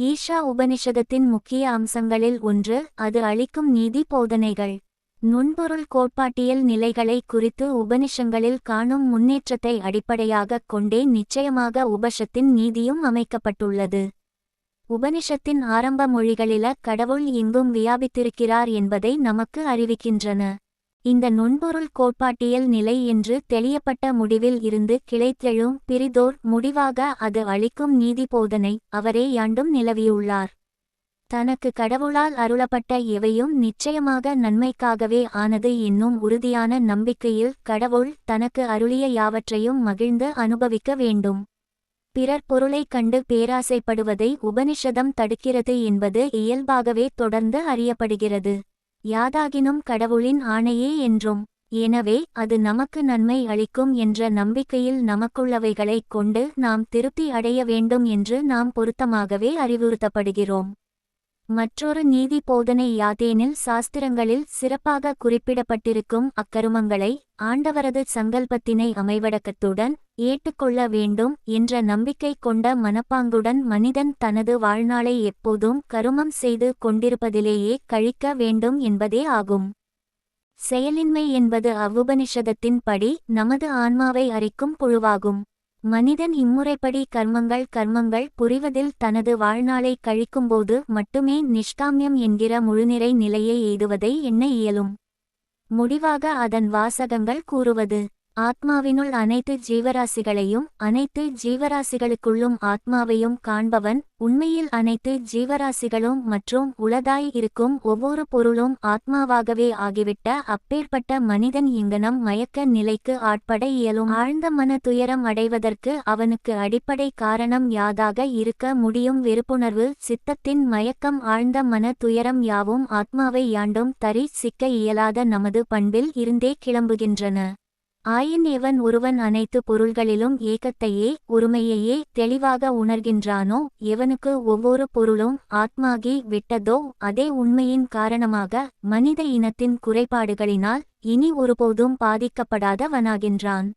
ஈஷா உபனிஷதத்தின் முக்கிய அம்சங்களில் ஒன்று அது அளிக்கும் நீதி போதனைகள். நுண்பொருள் கோட்பாட்டியல் நிலைகளை குறித்து உபனிஷங்களில் காணும் முன்னேற்றத்தை அடிப்படையாகக் கொண்டே நிச்சயமாக உபஷத்தின் நீதியும் அமைக்கப்பட்டுள்ளது. உபனிஷத்தின் ஆரம்ப மொழிகளில கடவுள் எங்கும் வியாபித்திருக்கிறார் என்பதை நமக்கு அறிவிக்கின்றன. இந்த நுண்பொருள் கோட்பாட்டியல் நிலை என்று தெளியப்பட்ட முடிவில் இருந்து கிளைத்தெழும் பிரிதோர் முடிவாக அது அளிக்கும் நீதி போதனை அவரே யாண்டும் நிலவியுள்ளார். தனக்கு கடவுளால் அருளப்பட்ட எவையும் நிச்சயமாக நன்மைக்காகவே ஆனது என்னும் உறுதியான நம்பிக்கையில் கடவுள் தனக்கு அருளிய யாவற்றையும் மகிழ்ந்து அனுபவிக்க வேண்டும். பிறர் பொருளைக் கண்டு பேராசைப்படுவதை உபனிஷதம் தடுக்கிறது என்பது இயல்பாகவே தொடர்ந்து அறியப்படுகிறது. யாதாகினும் கடவுளின் ஆணையே என்றும் எனவே அது நமக்கு நன்மை அளிக்கும் என்ற நம்பிக்கையில் நமக்குள்ளவைகளைக் கொண்டு நாம் திருப்தி அடைய வேண்டும் என்று நாம் பொருத்தமாகவே அறிவுறுத்தப்படுகிறோம். மற்றொரு நீதி போதனை யாதேனில் சாஸ்திரங்களில் சிறப்பாக குறிப்பிடப்பட்டிருக்கும் அக்கருமங்களை ஆண்டவரது சங்கல்பத்தினை அமைவடக்கத்துடன் ஏற்றுக்கொள்ள வேண்டும் என்ற நம்பிக்கை கொண்ட மனப்பாங்குடன் மனிதன் தனது வாழ்நாளை எப்போதும் கருமம் செய்து கொண்டிருப்பதிலேயே கழிக்க வேண்டும் என்பதே ஆகும். செயலின்மை என்பது அவ்வுபனிஷதத்தின் படி நமது ஆன்மாவை அரிக்கும் புழுவாகும். மனிதன் இம்முறைப்படி கர்மங்கள் கர்மங்கள் புரிவதில் தனது வாழ்நாளை கழிக்கும்போது மட்டுமே நிஷ்காமியம் என்கிற முழுநிறை நிலையை எய்துவதை எண்ண இயலும். முடிவாக அதன் வாசகங்கள் கூறுவது ஆத்மாவினுள் அனைத்து ஜீவராசிகளையும் அனைத்து ஜீவராசிகளுக்குள்ளும் ஆத்மாவையும் காண்பவன் உண்மையில் அனைத்து ஜீவராசிகளும் மற்றும் உளதாய் இருக்கும் ஒவ்வொரு பொருளும் ஆத்மாவாகவே ஆகிவிட்ட அப்பேற்பட்ட மனிதன் இங்கனம் மயக்க நிலைக்கு ஆட்பட இயலும். ஆழ்ந்த மன துயரம் அடைவதற்கு அவனுக்கு அடிப்படை காரணம் யாதாக இருக்க முடியும்? வெறுப்புணர்வு சித்தத்தின் மயக்கம் ஆழ்ந்த மன துயரம் யாவும் ஆத்மாவை யாண்டும் தரி சிக்க இயலாத நமது பண்பில் இருந்தே கிளம்புகின்றன. ஆயின் எவன் ஒருவன் அனைத்து பொருள்களிலும் ஏகத்தையே ஒருமையையே தெளிவாக உணர்கின்றானோ எவனுக்கு ஒவ்வொரு பொருளும் ஆத்மாகி விட்டதோ அதே உண்மையின் காரணமாக மனித இனத்தின் குறைபாடுகளினால் இனி ஒருபோதும் பாதிக்கப்படாதவனாகின்றான்.